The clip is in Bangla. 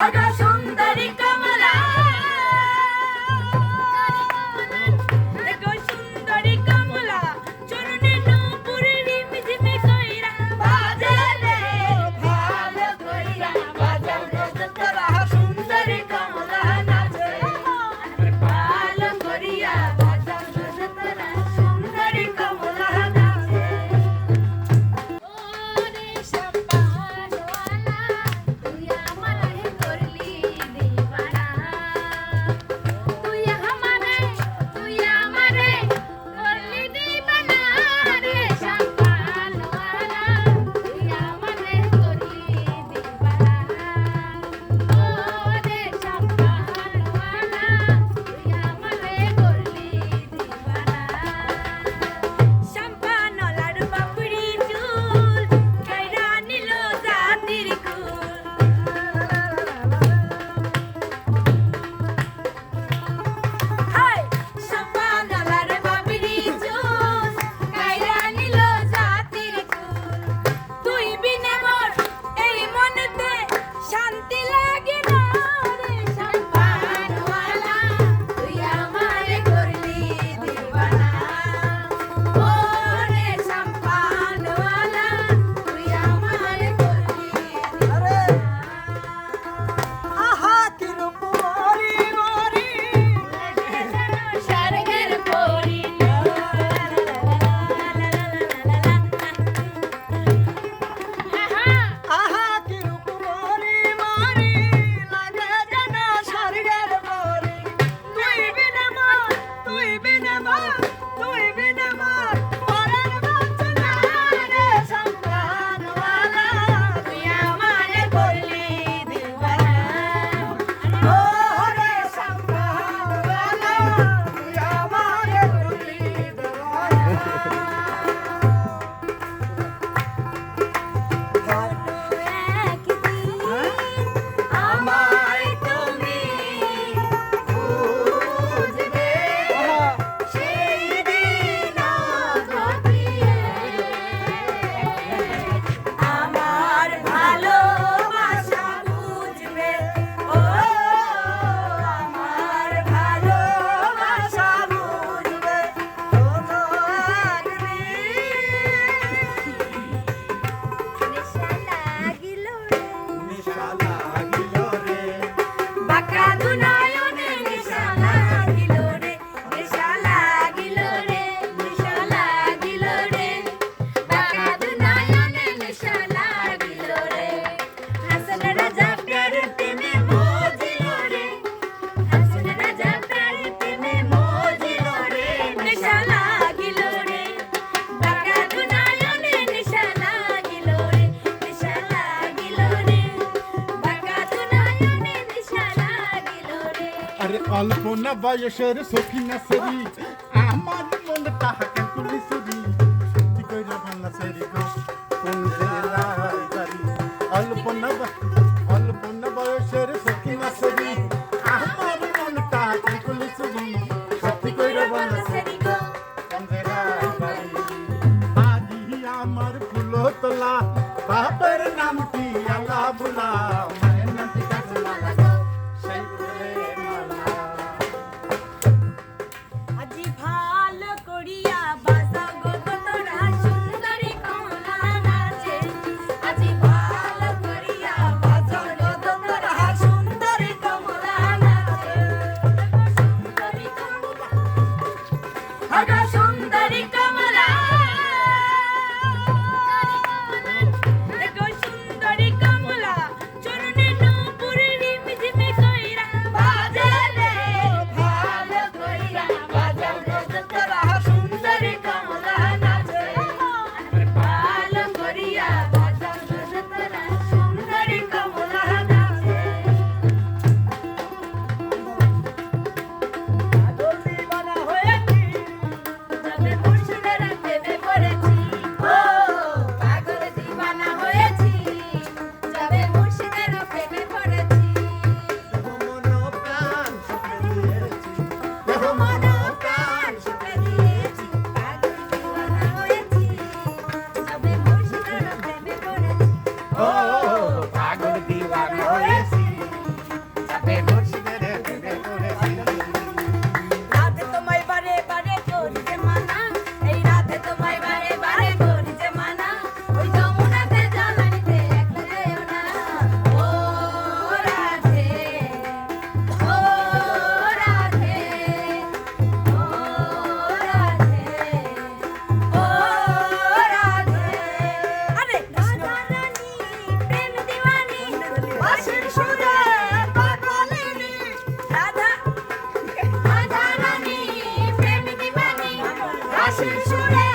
I got you. ನಾಗಿಲ অল্প না বয়সের সখিনা সেরি, আমার মন তাহা কুলি সেরি। সত্যি কইরা বাংলা সেরি কোন জেলায় জানি বয়সের সখিনা সেরি, আমার মন তাহা কুলি Tarica, Tarica, 是书人。